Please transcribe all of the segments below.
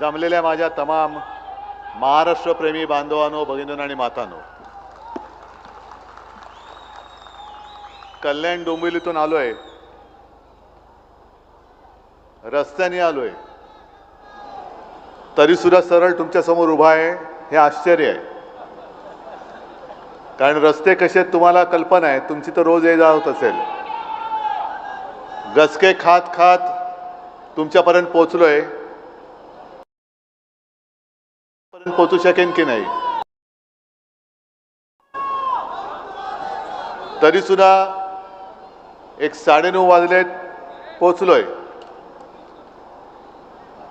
जमलेल्या माझ्या तमाम महाराष्ट्रप्रेमी बांधवांनो भगिनींनो आणि मातांनो. कल्याण डोंबिवलीतून आलोय. रस्त्याने आलोय. तरी सुद्धा सरळ तुमच्यासमोर उभा आहे हे आश्चर्य आहे. कारण रस्ते कसे आहेत तुम्हाला कल्पना आहे तुमची तर रोज ये जा होत असेल. गचके खात खात तुमच्यापर्यंत पोचलोय. पोचू शकेन की नाही? तरी सुद्धा एक साडेनऊ वाजले पोचलोय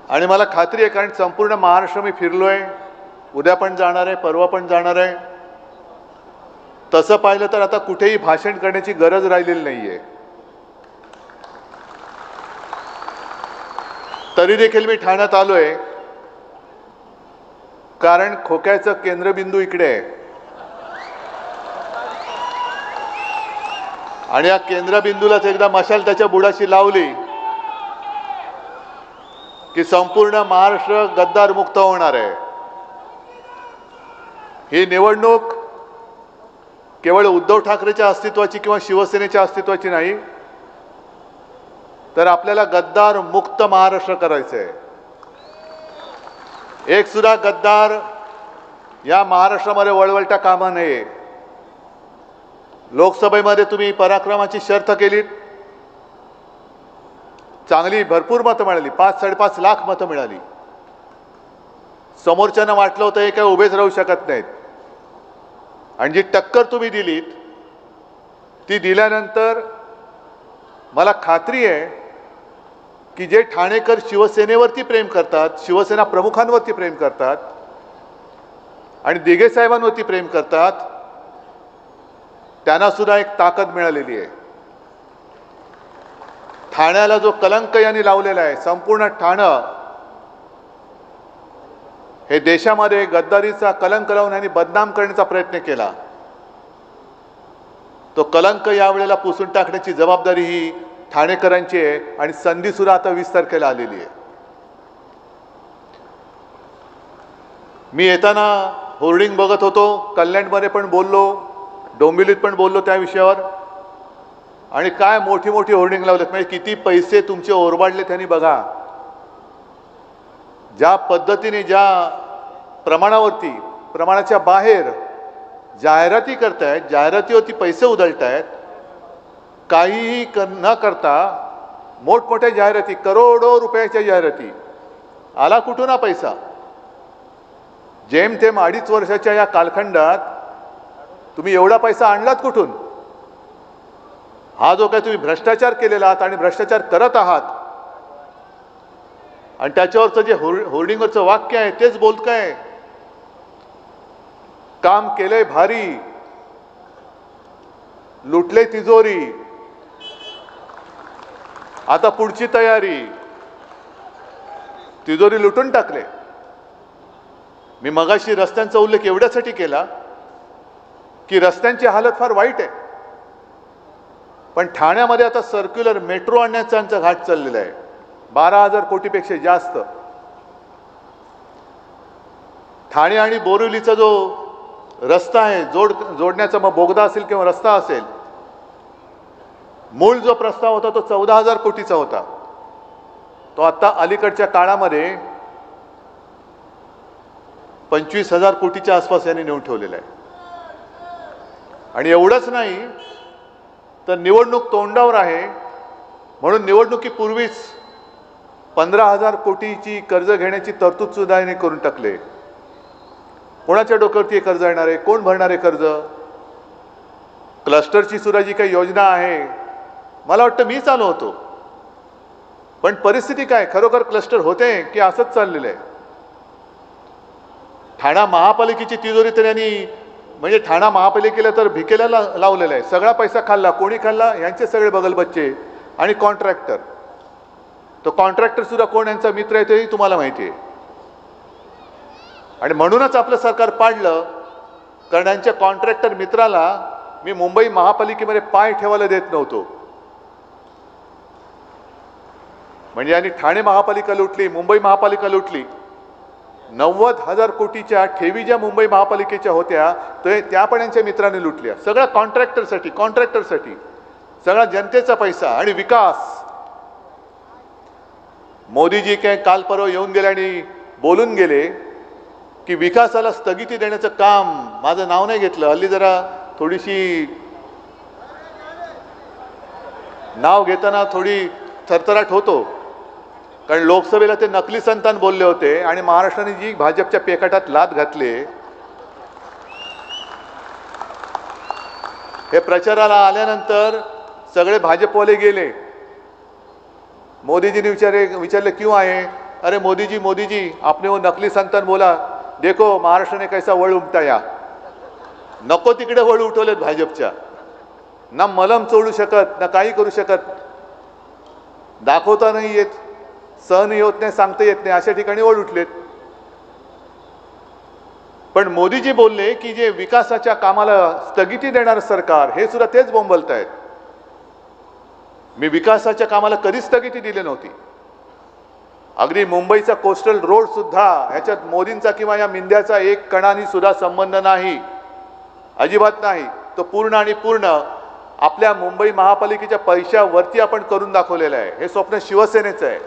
आणि मला खात्री आहे कारण संपूर्ण महाराष्ट्र मी फिरलोय. उद्या पण जाणार आहे परवा पण जाणार आहे. तसं पाहिलं तर आता कुठेही भाषण करण्याची गरज राहिलेली नाहीये. तरी देखील मी ठाण्यात आलोय. कारण खोक्याचं केंद्रबिंदू इकडे आहे. आणि या केंद्रबिंदूलाच एकदा मशाल त्याच्या बुडाशी लावली की संपूर्ण महाराष्ट्र गद्दार मुक्त होणार आहे. ही निवडणूक केवळ उद्धव ठाकरेच्या अस्तित्वाची किंवा शिवसेनेच्या अस्तित्वाची नाही तर आपल्याला गद्दार मुक्त महाराष्ट्र करायचं आहे एक सुद्धा गद्दार या महाराष्ट्रामध्ये वळवळता कामा नये लोकसभेमध्ये तुम्ही पराक्रमाची शर्त केलीत. चांगली भरपूर मतं मिळाली. पाच साडेपाच लाख मतं मिळाली. समोरच्यानं वाटलं होतं हे काय उभेच राहू शकत नाहीत. आणि जी टक्कर तुम्ही दिलीत ती दिल्यानंतर मला खात्री आहे की जे ठाणेकर शिवसेनेवरती प्रेम करतात शिवसेना प्रमुखांवरती प्रेम करतात आणि दिघे साहेबांवरती प्रेम करतात त्यांना सुद्धा एक ताकद मिळालेली आहे. ठाण्याला जो कलंक यांनी लावलेला आहे संपूर्ण ठाणं हे देशामध्ये गद्दारीचा कलंक लावून यांनी बदनाम करण्याचा प्रयत्न केला. तो कलंक यावेळेला पुसून टाकण्याची जबाबदारी ही ठाणेकरांची आहे आणि संधी सुद्धा आता वीस तारखेला आलेली आहे. मी येताना होर्डिंग बघत होतो कल्याणमध्ये पण बोललो डोंबिवलीत पण बोललो त्या विषयावर. आणि काय मोठी मोठी होर्डिंग लावलेत म्हणजे किती पैसे तुमचे ओरबाडले त्यांनी बघा. ज्या पद्धतीने ज्या प्रमाणावरती प्रमाणाच्या बाहेर जाहिराती करतायत जाहिरातीवरती पैसे उधळतायत काहीही क न करता मोठमोठ्या जाहिराती करोडो रुपयाच्या जाहिराती. आला कुठून हा पैसा? जेमतेम अडीच वर्षाच्या या कालखंडात तुम्ही एवढा पैसा आणलात कुठून? हा जो काय तुम्ही भ्रष्टाचार केलेला आहात आणि भ्रष्टाचार करत आहात आणि त्याच्यावरचं जे होर होर्डिंगवरचं वाक्य आहे तेच बोलत काय काम केलंय भारी. लुटले तिजोरी. आता पुढची तयारी. तिजोरी लुटून टाकले. मी मगाशी रस्त्यांचा उल्लेख एवढ्यासाठी केला की रस्त्यांची हालत फार वाईट आहे. पण ठाण्यामध्ये आता सर्क्युलर मेट्रो आणण्याचा आमचा घाट चाललेला आहे. बारा हजार कोटीपेक्षा जास्त. ठाणे आणि बोरिवलीचा जो रस्ता आहे जोड जोडण्याचा मग बोगदा असेल किंवा रस्ता असेल मूळ जो प्रस्ताव होता तो चौदा हजार कोटीचा होता. तो आता अलीकडच्या काळामध्ये पंचवीस हजार कोटीच्या आसपास यांनी नेऊन ठेवलेला आहे. आणि एवढंच नाही तर निवडणूक तोंडावर आहे. म्हणून निवडणुकीपूर्वीच पंधरा हजार कोटीची कर्ज घेण्याची तरतूद सुद्धा यांनी करून टाकले. कोणाच्या डोक्यावरती हे कर्ज येणार आहे? कोण भरणार आहे कर्ज? क्लस्टरची सुद्धा जी काही योजना आहे मला वाटतं मीच आलो होतो. पण परिस्थिती काय? खरोखर क्लस्टर होते की असंच चाललेलं आहे? ठाणा महापालिकेची तिजोरी तर यांनी म्हणजे ठाणा महापालिकेला तर भिकेला ला लावलेला आहे. सगळा पैसा खाल्ला. कोणी खाल्ला? यांचे सगळे बगलबच्चे आणि कॉन्ट्रॅक्टर तो कॉन्ट्रॅक्टर सुद्धा कोण यांचा मित्र आहे तेही तुम्हाला माहिती आहे. आणि म्हणूनच आपलं सरकार पाडलं. कारण यांच्या कॉन्ट्रॅक्टर मित्राला मी मुंबई महापालिकेमध्ये पाय ठेवायला देत नव्हतो. म्हणजे यांनी ठाणे महापालिका लुटली मुंबई महापालिका लुटली. नव्वद हजार कोटीच्या ठेवी ज्या मुंबई महापालिकेच्या होत्या ते त्या पण यांच्या मित्राने लुटल्या. सगळ्या कॉन्ट्रॅक्टरसाठी कॉन्ट्रॅक्टरसाठी. सगळा जनतेचा पैसा आणि विकास. मोदीजी काय काल परवा येऊन गेले आणि बोलून गेले की विकासाला स्थगिती देण्याचं काम माझं नाव नाही घेतलं. हल्ली जरा थोडीशी नाव घेताना थोडी थरथराट होतो. कारण लोकसभेला ते नकली संतान बोलले होते आणि महाराष्ट्राने जी भाजपच्या पेकाटात लाद घातले हे प्रचाराला आल्यानंतर सगळे भाजपवाले गेले. मोदीजीने विचारले विचारे विचारले क्यों आहे? अरे मोदीजी मोदीजी आपने वो नकली संतान बोला. देखो महाराष्ट्राने कैसा वळ उमटाया. नको तिकडे वळ उठवलेत भाजपच्या. ना मलम चोळू शकत ना काही करू शकत. दाखवता नाही येत. सहन होत नाही सांगता येत नाही अशा ठिकाणी ओढ उठलेत. पण मोदीजी बोलले की जे विकासाच्या कामाला स्थगिती देणार सरकार हे सुद्धा तेच बोंबलत आहेत मी विकासाच्या कामाला कधीच स्थगिती दिली नव्हती. अगदी मुंबईचा कोस्टल रोड सुद्धा ह्याच्यात मोदींचा किंवा या मिंद्याचा एक कणानी सुद्धा संबंध नाही अजिबात नाही. तो पूर्ण आणि पूर्ण आपल्या मुंबई महापालिकेच्या पैशावरती आपण करून दाखवलेलं आहे. हे स्वप्न शिवसेनेचं आहे.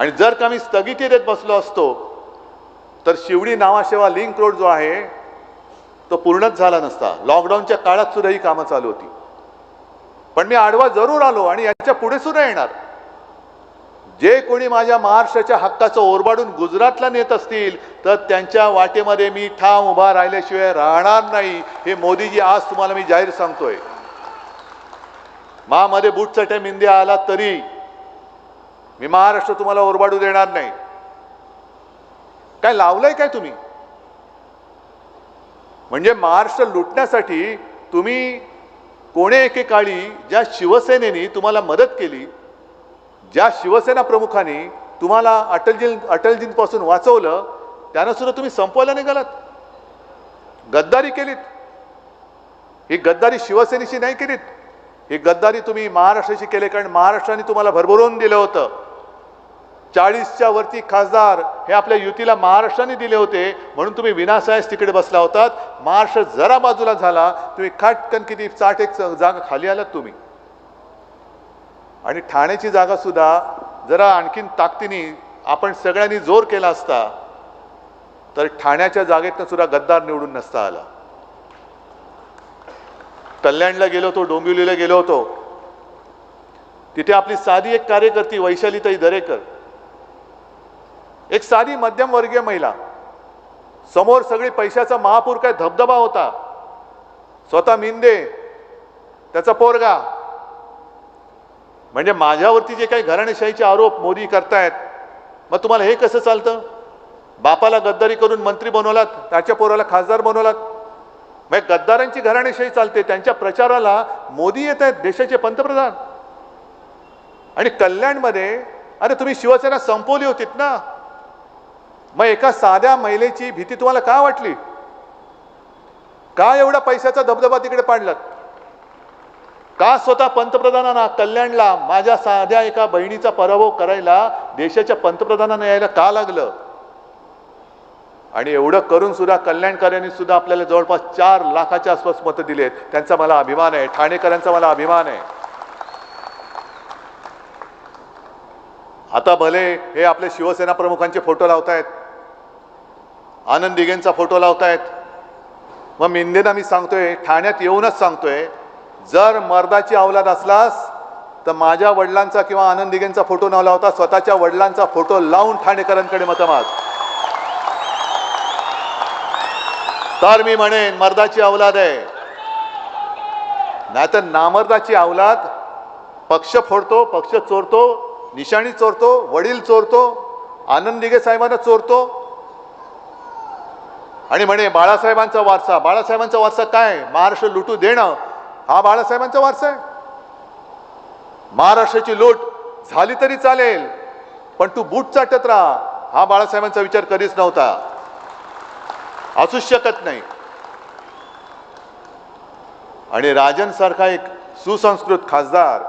आणि जर का मी स्थगिती देत बसलो असतो तर शिवडी नावाशेवा लिंक रोड जो आहे तो पूर्णच झाला नसता. लॉकडाऊनच्या काळात सुद्धा ही कामं चालू होती. पण मी आडवा जरूर आलो आणि याच्यापुढे सुद्धा येणार. जे कोणी माझ्या महाराष्ट्राच्या हक्काचं ओरबाडून गुजरातला नेत असतील तर त्यांच्या वाटेमध्ये मी ठाम उभा राहिल्याशिवाय राहणार नाही हे मोदीजी आज तुम्हाला मी जाहीर सांगतोय. मामध्ये बूट चटे मिंद्या आला तरी मी महाराष्ट्र तुम्हाला ओरबाडू देणार नाही. काय लावलंय काय तुम्ही? म्हणजे महाराष्ट्र लुटण्यासाठी तुम्ही कोणे एकेकाळी ज्या शिवसेनेने तुम्हाला मदत केली ज्या शिवसेना प्रमुखांनी तुम्हाला अटलजी अटलजींपासून वाचवलं त्यांना सुद्धा तुम्ही संपवायला निघालात. गद्दारी केलीत. ही गद्दारी शिवसेनेशी नाही केलीत. ही गद्दारी तुम्ही महाराष्ट्राशी केले कारण महाराष्ट्राने तुम्हाला भरभरून दिलं होतं. चाळीसच्या वरती खासदार हे आपल्या युतीला महाराष्ट्राने दिले होते म्हणून तुम्ही विनासायास तिकडे बसला होतात. महाराष्ट्र जरा बाजूला झाला तुम्ही खाटकन किती चाट एक जागा खाली आलात तुम्ही. आणि ठाण्याची जागा सुद्धा जरा आणखीन ताकदीने आपण सगळ्यांनी जोर केला असता तर ठाण्याच्या जागेतनं सुद्धा गद्दार निवडून नसता आला. कल्याणला गेलो होतो डोंबिवलीला गेलो होतो. तिथे आपली साधी एक कार्यकर्ती वैशालीताई दरेकर एक साधी मध्यमवर्गीय महिला. समोर सगळी पैशाचा महापूर काय धबधबा होता. स्वतः मिंदे त्याचा पोरगा. म्हणजे माझ्यावरती जे काही घराणेशाहीचे आरोप मोदी करतायत मग तुम्हाला हे कसं चालतं? बापाला गद्दारी करून मंत्री बनवलात त्याच्या पोराला खासदार बनवलात. मग गद्दारांची घराणेशाही चालते त्यांच्या प्रचाराला मोदी येत आहेत देशाचे पंतप्रधान. आणि कल्याणमध्ये अरे तुम्ही शिवसेना संपवली होतीत ना? मग एका साध्या महिलेची भीती तुम्हाला का वाटली? का एवढा पैशाचा दबदबा तिकडे पाडलात? का स्वतः पंतप्रधानांना कल्याणला माझ्या साध्या एका बहिणीचा पराभव करायला देशाच्या पंतप्रधानांना यायला का लागलं? आणि एवढं करून सुद्धा कल्याणकरांनी सुद्धा आपल्याला जवळपास चार लाखाच्या आसपास मतं दिलेत. त्यांचा मला अभिमान आहे. ठाणेकरांचा मला अभिमान आहे. आता भले हे आपले शिवसेना प्रमुखांचे फोटो लावतायत आनंद दिघेंचा फोटो लावतायत मग मिंदेना मी सांगतोय ठाण्यात येऊनच सांगतोय जर मर्दाची अवलाद असलास तर माझ्या वडिलांचा किंवा आनंद दिघेंचा फोटो न लावता स्वतःच्या वडिलांचा फोटो लावून ठाणेकरांकडे मतमाग तर मी म्हणेन मर्दाची अवलाद आहे. नाहीतर नामर्दाची अवलाद पक्ष फोडतो पक्ष चोरतो निशाणी चोरतो वडील चोरतो आनंद दिघे साहेबांना चोरतो. आणि म्हणे बाळासाहेबांचा वारसा बाळासाहेबांचा वारसा काय? महाराष्ट्र लुटू देणं हा बाळासाहेबांचा वारसा आहे. महाराष्ट्राची लूट झाली तरी चालेल पण तू बूट चाटत राहा. हा बाळासाहेबांचा विचार कधीच नव्हता. असूच शकत नाही. आणि राजन सारखा एक सुसंस्कृत खासदार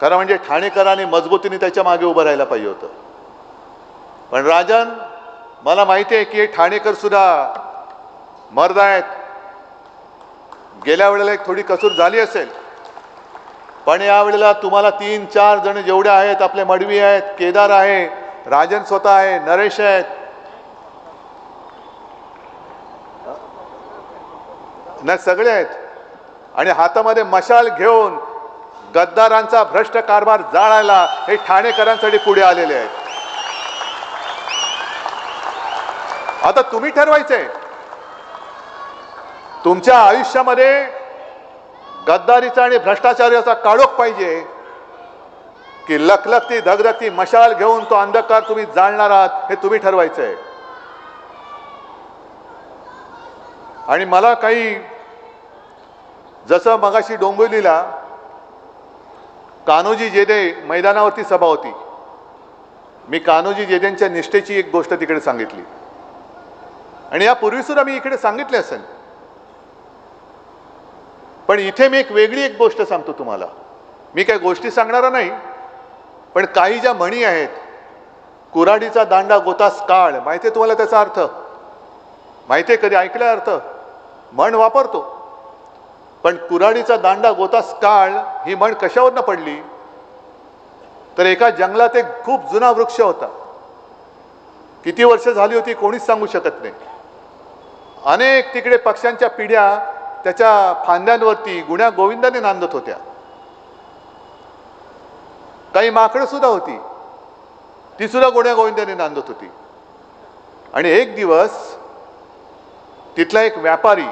खरं म्हणजे ठाणेकरांनी मजबूतीने त्याच्यामागे उभं राहायला पाहिजे होतं. पण राजन मला माहिती आहे की हे ठाणेकर सुद्धा मर्द आहेत. गेल्या वेळेला एक थोडी कसूर झाली असेल. पण यावेळेला तुम्हाला तीन चार जण जेवढे आहेत आपले मडवी आहेत केदार आहे राजन स्वतः आहे नरेश आहेत. नाही सगळे आहेत. आणि हातामध्ये मशाल घेऊन गद्दारांचा भ्रष्ट कारभार जाळायला हे ठाणेकरांसाठी पुढे आलेले आहेत. आता तुम्ही ठरवायचंय तुमच्या आयुष्यामध्ये गद्दारीचा आणि भ्रष्टाचाराचा काळोख पाहिजे. की लखलखती धगधगती मशाल घेऊन तो अंधकार तुम्ही जाणणार आहात हे तुम्ही ठरवायचंय आणि मला काही जसं मगाशी डोंबिवलीला कान्होजी जेदे मैदानावरती सभा होती. मी कान्होजी जेदेंच्या निष्ठेची एक गोष्ट तिकडे सांगितली. आणि यापूर्वी सुद्धा मी इकडे सांगितले असेल. पण इथे मी एक वेगळी एक गोष्ट सांगतो तुम्हाला. मी काय गोष्टी सांगणारा नाही पण काही ज्या म्हणी आहेत कुराडीचा दांडा गोतास काळ माहिती आहे तुम्हाला त्याचा अर्थ? माहिती आहे कधी ऐकला अर्थ? म्हण वापरतो. पण कुराडीचा दांडा गोतास काळ ही म्हण कशावरनं पडली? तर एका जंगलात एक खूप जुना वृक्ष होता. किती वर्ष झाली होती कोणीच सांगू शकत नाही. अनेक तिकडे पक्ष्यांच्या पिढ्या त्याच्या फांद्यांवरती गुण्या गोविंदाने नांदत होत्या. काही माकडं सुद्धा होती. ती सुद्धा गुण्या गोविंदाने नांदत होती. आणि एक दिवस तिथला एक व्यापारी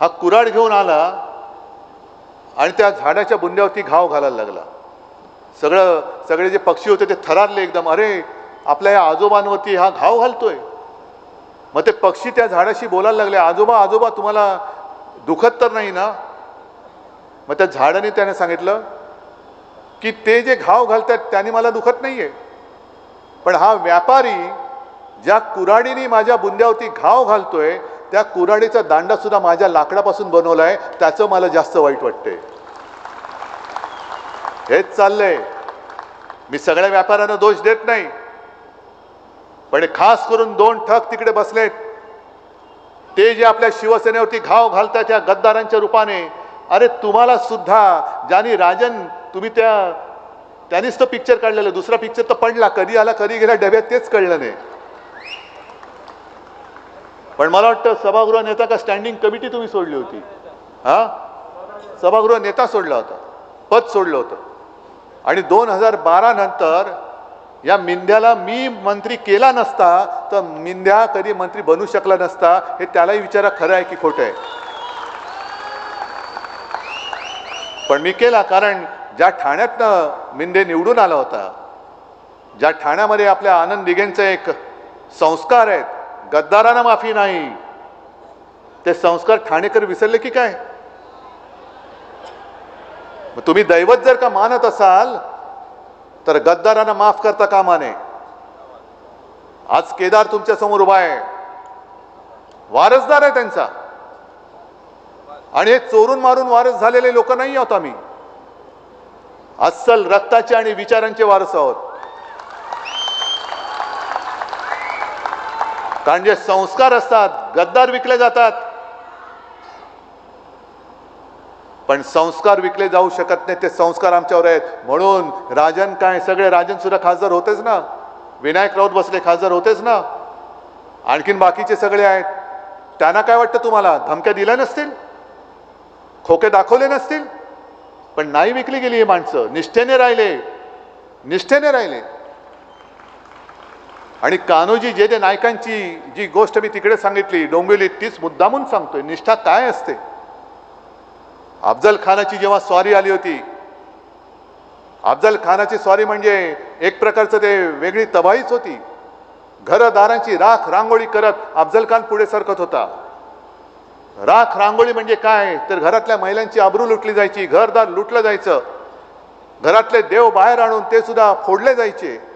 हा कुराड घेऊन आला आणि त्या झाडाच्या बुंद्यावरती घाव घालायला लागला. सगळं सगळे जे पक्षी होते ते थरारले एकदम. अरे आपल्या या आजोबांवरती हा घाव घालतोय. मग ते पक्षी त्या झाडाशी बोलायला लागले आजोबा आजोबा तुम्हाला दुखत तर नाही ना? मग त्या झाडाने त्याने सांगितलं की ते जे घाव घालतात त्याने मला दुखत नाही आहे पण हा व्यापारी ज्या कुऱ्हाडीने माझ्या बुंद्यावरती घाव घालतोय त्या कुऱ्हाडीचा दांडा सुद्धा माझ्या लाकडापासून बनवलाय त्याचं मला जास्त वाईट वाटते हेच चाललंय. मी सगळ्या व्यापाऱ्यांना दोष देत नाही. पण खास करून दोन ठग तिकडे बसलेत. ते जे आपल्या शिवसेनेवरती घाव घालतात त्या गद्दारांच्या रूपाने अरे तुम्हाला सुद्धा ज्यानी राजन तुम्ही त्या त्यांनीच तो पिक्चर काढलेला दुसरा पिक्चर तर पडला कधी आला कधी गेला डब्यात तेच कळलं नाही. पण मला वाटतं सभागृह नेता का स्टँडिंग कमिटी तुम्ही सोडली होती. हा? सभागृह नेता सोडला होता. पद सोडलं होतं. आणि दोन हजार बारा नंतर या मिंध्याला मी मंत्री केला नसता तर मिंध्या कधी मंत्री बनू शकला नसता हे त्यालाही विचारा खरं आहे की खोटं आहे? पण मी केला कारण ज्या ठाण्यातनं मिंदे निवडून आला होता ज्या ठाण्यामध्ये आपल्या आनंद दिघेंचे एक संस्कार आहेत गद्दारांना माफी नाही. ते संस्कार ठाणेकर विसरले की काय? तुम्ही दैवत जर का मानत असाल तर गद्दारांना माफ करता कामा नये आज केदार तुमच्यासमोर उभा आहे. वारसदार आहे त्यांचा. आणि हे चोरून मारून वारस झालेले लोक नाही आहोत आम्ही. अस्सल रक्ताचे आणि विचारांचे वारस आहोत. कारण जे संस्कार असतात गद्दार विकले जातात. पण संस्कार विकले जाऊ शकत नाही ते संस्कार आमच्यावर आहेत. म्हणून राजन काय सगळे राजन सुद्धा खासदार होतेच ना? विनायक राऊत बसले खासदार होतेच ना? आणखीन बाकीचे सगळे आहेत. त्यांना काय वाटतं तुम्हाला? धमक्या दिल्या नसतील? खोके दाखवले नसतील? पण नाही विकली गेली ही माणसं. निष्ठेने राहिले. निष्ठेने राहिले. आणि कान्होजी जे जे नायकांची जी गोष्ट मी तिकडे सांगितली डोंबिवलीत तीच मुद्दामून सांगतोय. निष्ठा काय असते? अफजल खानाची जेव्हा स्वारी आली होती अफजल खानाची स्वारी म्हणजे एक प्रकारचं ते वेगळी तबाहीच होती. घरदारांची राख रांगोळी करत अफजल खान पुढे सरकत होता. राख रांगोळी म्हणजे काय? तर घरातल्या महिलांची आबरू लुटली जायची घरदार लुटलं जायचं. घरातले देव बाहेर आणून ते सुद्धा फोडले जायचे.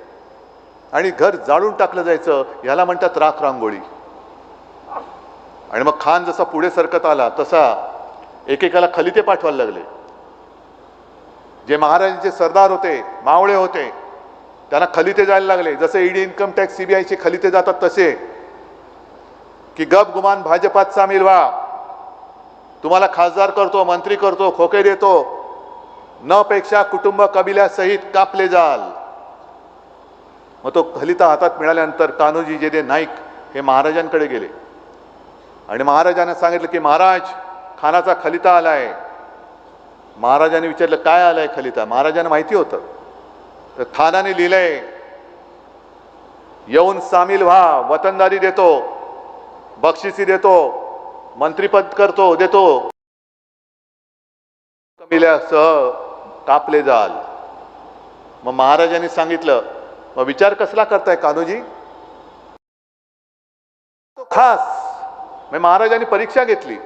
आणि घर जाळून टाकलं जायचं ह्याला म्हणतात राख रांगोळी. आणि मग खान जसा पुढे सरकत आला तसा एकेकाला खलिते पाठवायला लागले. जे महाराजांचे सरदार होते मावळे होते त्यांना खलिते जायला लागले. जसे ईडी इन्कम टॅक्स सीबीआयचे खलिते जातात तसे. की गप गुमान भाजपात सामील व्हा तुम्हाला खासदार करतो मंत्री करतो खोके देतो. न पेक्षा कुटुंब कबिल्यासहित कापले जाल. मग तो खलिता हातात मिळाल्यानंतर कान्होजी जेदे नाईक हे महाराजांकडे गेले. आणि महाराजांना सांगितलं की महाराज खानाचा खलिता आलाय. महाराजांनी विचारलं काय आलाय खलिता? महाराजांना माहिती होतं. तर खानाने लिहिलंय येऊन सामील व्हा वतनदारी देतो बक्षिसी देतो मंत्रीपद करतो देतो. कमिल्यासह कापले जाल. मग महाराजांनी सांगितलं मग विचार कसला करताय कान्होजी? तो खास. म्हणजे महाराजांनी परीक्षा घेतली.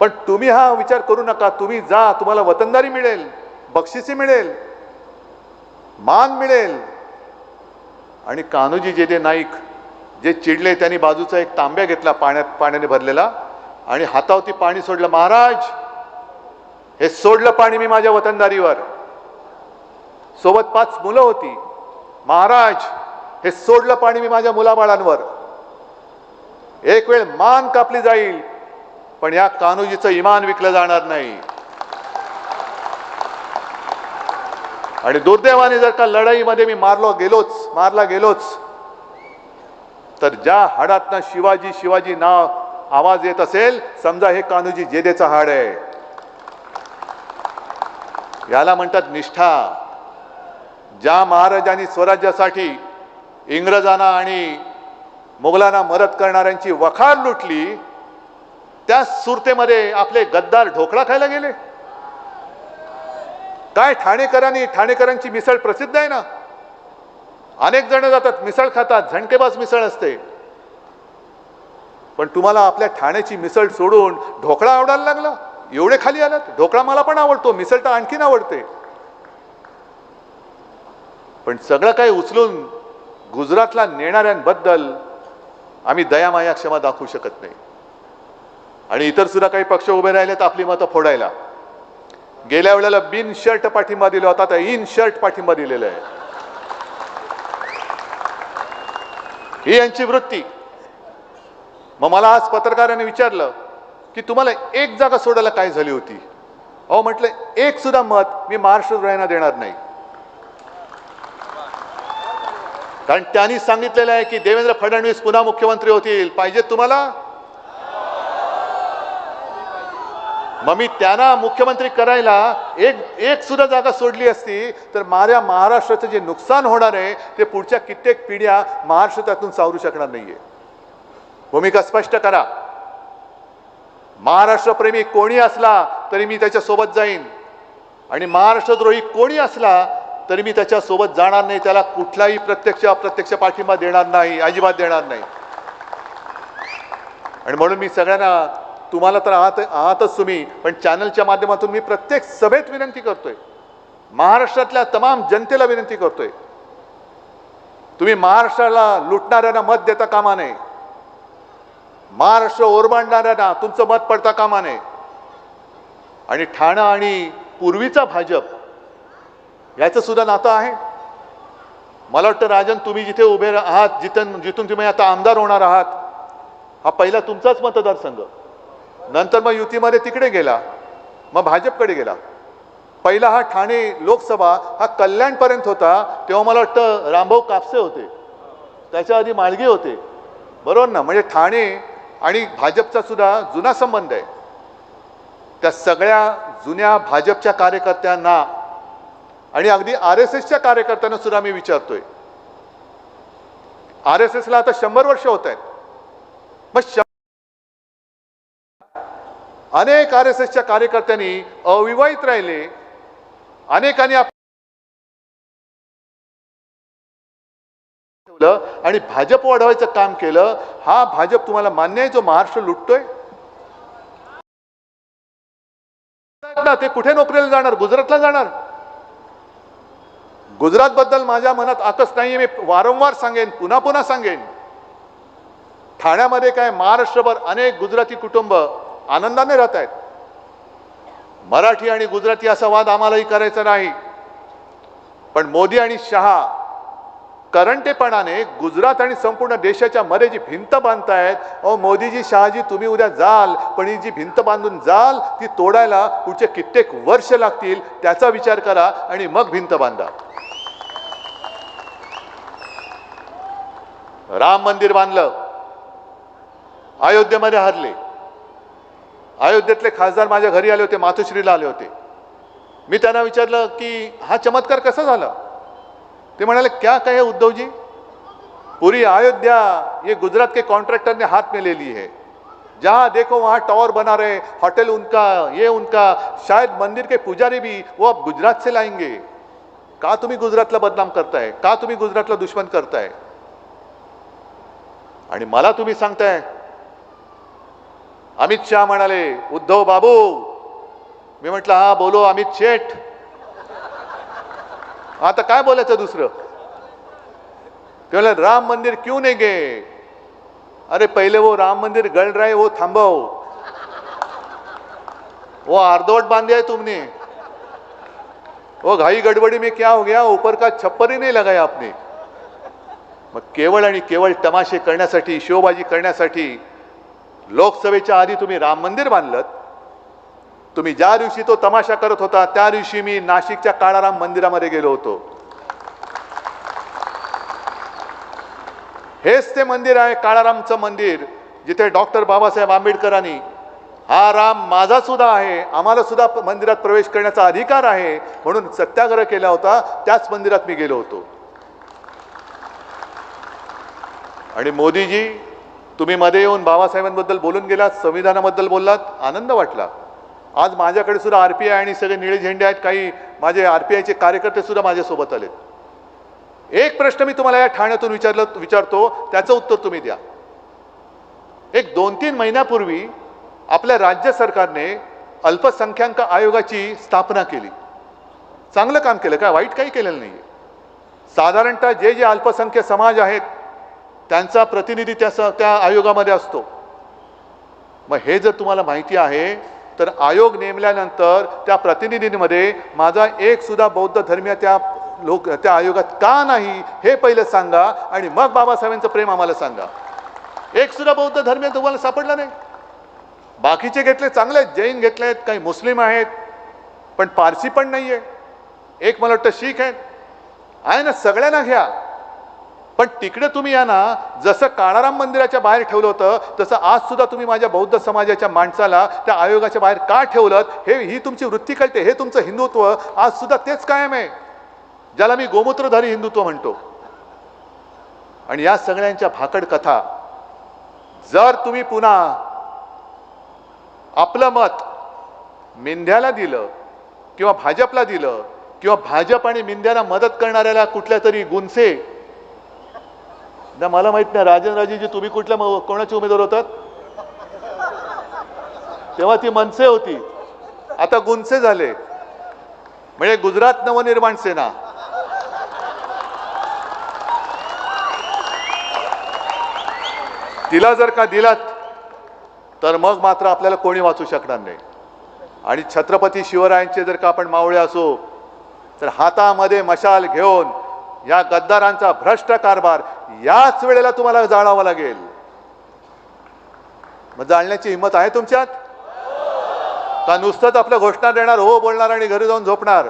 पण तुम्ही हा विचार करू नका. तुम्ही जा तुम्हाला वतनदारी मिळेल बक्षिसी मिळेल मान मिळेल. आणि कान्होजी जे ते नाईक जे चिडले त्यांनी बाजूचा एक तांब्या घेतला पाण्यात पाण्याने भरलेला आणि हातावरती पाणी सोडलं. महाराज हे सोडलं पाणी मी माझ्या वतनदारीवर. सोबत पाच मुलं होती. महाराज हे सोडलं पाणी मी माझ्या मुलाबाळांवर. एक वेळ मान कापली जाईल पण या कान्होजीचं इमान विकलं जाणार नाही. आणि दुर्दैवाने जर का लढाईमध्ये मी मारलो गेलोच मारला गेलोच तर ज्या हाडातनं शिवाजी शिवाजी नाव आवाज येत असेल समजा हे कान्होजी जेदेचं हाड आहे. याला म्हणतात निष्ठा. ज्या महाराजांनी स्वराज्यासाठी इंग्रजांना आणि मुघलांना मदत करणाऱ्यांची वखार लुटली त्या सुरतेमध्ये आपले गद्दार ढोकळा खायला गेले. काय ठाणेकरांनी ठाणेकरांची मिसळ प्रसिद्ध आहे ना? अनेक जण जातात मिसळ खातात झणकेबाज मिसळ असते. पण तुम्हाला आपल्या ठाण्याची मिसळ सोडून ढोकळा आवडायला लागला? एवढे खाली आलात? ढोकळा मला पण आवडतो मिसळ तर आणखीन आवडते. पण सगळं काही उचलून गुजरातला नेणाऱ्यांबद्दल आम्ही दयामाया क्षमा दाखवू शकत नाही. आणि इतर सुद्धा काही पक्ष उभे राहिलेत आपली मतं फोडायला. गेल्या वेळेला बिन शर्ट पाठिंबा दिला होता आता इन शर्ट पाठिंबा दिलेला आहे. ही यांची वृत्ती. मग मला आज पत्रकाराने विचारलं की तुम्हाला एक जागा सोडायला काय झाली होती? अहो म्हटलं एक सुद्धा मत मी महाराष्ट्र द्रोह्यांना देणार नाही. कारण त्यांनी सांगितलेलं आहे की देवेंद्र फडणवीस पुन्हा मुख्यमंत्री होतील. पाहिजेत तुम्हाला? मग मी त्यांना मुख्यमंत्री करायला एक एक सुद्धा जागा सोडली असती तर माझ्या महाराष्ट्राचं जे नुकसान होणार आहे ते पुढच्या कित्येक पिढ्या महाराष्ट्र त्यातून सावरू शकणार नाहीये. भूमिका स्पष्ट करा. महाराष्ट्रप्रेमी कोणी असला तरी मी त्याच्यासोबत जाईन. आणि महाराष्ट्रद्रोही कोणी असला तरी मी त्याच्यासोबत जाणार नाही त्याला कुठलाही प्रत्यक्ष अप्रत्यक्ष पाठिंबा देणार नाही अजिबात देणार नाही. आणि म्हणून मी सगळ्यांना तुम्हाला तर आहात आहातच तुम्ही पण चॅनलच्या माध्यमातून मी प्रत्येक सभेत विनंती करतोय. महाराष्ट्रातल्या तमाम जनतेला विनंती करतोय. तुम्ही महाराष्ट्राला लुटणाऱ्यांना मत देता कामा नये. महाराष्ट्र ओरबाडणाऱ्यांना तुमचं मत पडता कामा नये. आणि ठाणा आणि पूर्वीचा भाजप याचं सुद्धा नातं आहे. मला वाटतं राजन तुम्ही जिथे उभे आहात जिथून जिथून तुम्ही आता आमदार होणार आहात हा पहिला तुमचाच मतदारसंघ नंतर मग युतीमध्ये तिकडे गेला मग भाजपकडे गेला. पहिला हा ठाणे लोकसभा हा कल्याणपर्यंत होता तेव्हा मला वाटतं रामभाऊ कापसे होते. त्याच्या आधी माळगे होते. बरोबर ना? म्हणजे ठाणे आणि भाजपचा सुद्धा जुना संबंध आहे. त्या सगळ्या जुन्या भाजपच्या कार्यकर्त्यांना आणि अगदी आर एस एसच्या कार्यकर्त्यांना सुद्धा मी विचारतोय. आर एस एसला आता शंभर वर्ष होत आहेत मग शं- अनेक आर एस एसच्या कार्यकर्त्यांनी अविवाहित राहिले. अनेकांनी ठेवलं आणि भाजप वाढवायचं काम केलं. हा भाजप तुम्हाला मान्य आहे जो महाराष्ट्र लुटतोय? ना ते कुठे नोकरीला जाणार? गुजरातला जाणार? गुजरातबद्दल माझ्या मनात आतच नाही मी वारंवार सांगेन पुन्हा पुन्हा सांगेन. ठाण्यामध्ये काय महाराष्ट्रभर अनेक गुजराती कुटुंब आनंदाने राहत आहेत. मराठी आणि गुजराती असा वाद आम्हालाही करायचा नाही. पण मोदी आणि शहा करंटेपणाने गुजरात आणि संपूर्ण देशाच्या मध्ये जी भिंत बांधतायत अहो मोदीजी शहाजी तुम्ही उद्या जाल पण ही जी भिंत बांधून जाल ती तोडायला पुढचे कित्येक वर्ष लागतील त्याचा विचार करा आणि मग भिंत बांधा. राम मंदिर बांधलं. अयोध्येमध्ये हरले. अयोध्येतले खासदार माझ्या घरी आले होते मातोश्रीला आले होते. मी त्यांना विचारलं की हा चमत्कार कसा झाला? ते म्हणाले क्या काय उद्धवजी? पुरी पूरी अयोध्या ये गुजरात के कॉन्ट्रैक्टर ने हाथ में ले ली है. जहां देखो वहां टॉवर बना रहे होटल उनका ये उनका शायद मंदिर के पुजारी भी वो अब गुजरात से लाएंगे. का तुम्ही गुजरातला बदनाम करताय? का तुम्ही गुजरातला दुश्मन करताय? आणि मला तुम्ही सांगताय. अमित शहा म्हणाले उद्धव बाबू. मी म्हटलं हा बोलो अमित शेठ. आता काय बोलायचं दुसरं? ते राम मंदिर क्यों नाही गे अरे पहिले वो राम मंदिर गल रहा वो थांबव. वो अर्धवट बांधे आहे तुमने. वो घाई गड़बड़ी में क्या हो गया? ऊपर का छप्पर ही नहीं लगाया आपने. मग केवळ आणि केवळ तमाशे करण्यासाठी शोबाजी करण्यासाठी लोकसभेच्या आधी तुम्ही राम मंदिर बांधलं तुम्ही ज्या दिवशी तो तमाशा करत होता त्या दिवशी मी नाशिकच्या काळाराम मंदिरामध्ये गेलो होतो. हेच ते मंदिर आहे काळारामचं मंदिर जिथे डॉक्टर बाबासाहेब आंबेडकरांनी हा राम माझा सुद्धा आहे आम्हाला सुद्धा मंदिरात प्रवेश करण्याचा अधिकार आहे म्हणून सत्याग्रह केला होता त्याच मंदिरात मी गेलो होतो. आणि मोदीजी तुम्ही मध्ये येऊन बाबासाहेबांबद्दल बोलून गेलात संविधानाबद्दल बोललात आनंद वाटला. आज माझ्याकडे सुद्धा आर पी आय आणि सगळे निळे झेंडे आहेत काही माझे आर पी आयचे कार्यकर्ते सुद्धा माझ्यासोबत आलेत. एक प्रश्न मी तुम्हाला या ठाण्यातून विचारलं विचारतो त्याचं उत्तर तुम्ही द्या. एक दोन तीन महिन्यापूर्वी आपल्या राज्य सरकारने अल्पसंख्याक आयोगाची स्थापना केली. चांगलं काम केलं काय वाईट काही केलेलं नाही साधारणतः जे जे अल्पसंख्य समाज आहेत त्यांचा प्रतिनिधी त्या स- त्या आयोगामध्ये असतो. मग हे जर तुम्हाला माहिती आहे तर आयोग नेमल्यानंतर त्या प्रतिनिधींमध्ये माझा एक सुद्धा बौद्ध धर्मीय त्या लोक त्या आयोगात का नाही हे पहिलं सांगा आणि मग बाबासाहेबांचं प्रेम आम्हाला सांगा. एक सुद्धा बौद्ध धर्मीय तुम्हाला सापडला नाही. बाकीचे घेतले चांगले आहेत जैन घेतले आहेत काही मुस्लिम आहेत पण पारसी पण नाही आहे एक मला वाटतं शीख आहेत. आहे ना सगळ्यांना घ्या. पण तिकडे तुम्ही या ना जसं काळाराम मंदिराच्या बाहेर ठेवलं होतं तसं आज सुद्धा तुम्ही माझ्या बौद्ध समाजाच्या माणसाला त्या आयोगाच्या बाहेर का ठेवलं हे ही तुमची वृत्ती कळते हे तुमचं हिंदुत्व. आज सुद्धा तेच कायम आहे. ज्याला मी गोमूत्रधारी हिंदुत्व म्हणतो. आणि या सगळ्यांच्या भाकड कथा जर तुम्ही पुन्हा आपलं मत मेंढ्याला दिलं किंवा भाजपला दिलं किंवा भाजप आणि मेंढ्याला मदत करणाऱ्याला कुठल्या तरी गुंसे मला माहीत नाही राजेंद्रजीजी तुम्ही कुठल्या कोणाचे उमेदवार होतात? तेव्हा ती मनसे होती. आता गुंसे झाले. म्हणजे गुजरात नवनिर्माण सेना. तिला जर का दिलात तर मग मात्र आपल्याला कोणी वाचू शकणार नाही. आणि छत्रपती शिवरायांचे जर का आपण मावळे असो तर हातामध्ये मशाल घेऊन या गद्दारांचा भ्रष्ट कारभार याच वेळेला तुम्हाला जाळावं लागेल. मग जाळण्याची हिंमत आहे तुमच्यात? का नुसतंच आपलं घोषणा देणार हो बोलणार आणि घरी जाऊन झोपणार?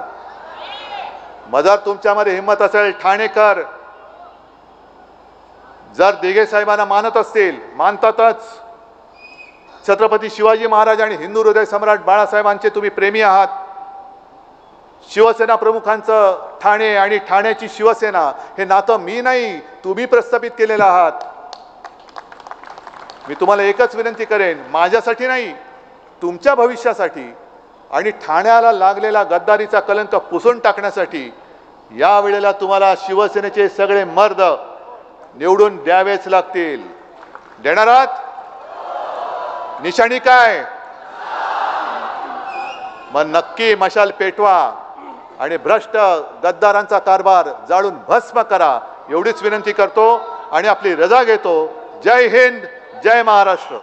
मग जर तुमच्यामध्ये हिंमत असेल ठाणेकर जर दिघे साहेबांना मानत असतील मानतातच. छत्रपती शिवाजी महाराज आणि हिंदू हृदय सम्राट बाळासाहेबांचे तुम्ही प्रेमी आहात. शिवसेना प्रमुखांचं ठाणे आणि ठाण्याची शिवसेना हे नातं मी नाही तुम्ही प्रस्थापित केलेलं आहात. मी तुम्हाला एकच विनंती करेन माझ्यासाठी नाही तुमच्या भविष्यासाठी आणि ठाण्याला लागलेला गद्दारीचा कलंक पुसून टाकण्यासाठी या वेळेला तुम्हाला शिवसेनेचे सगळे मर्द निवडून द्यावेच लागतील. देणार आहात? निशाणी काय? मग नक्की मशाल पेटवा. आणि भ्रष्ट गद्दारांचा कारभार जाळून भस्म करा एवढीच विनंती करतो आणि आपली रजा घेतो. जय हिंद जय महाराष्ट्र.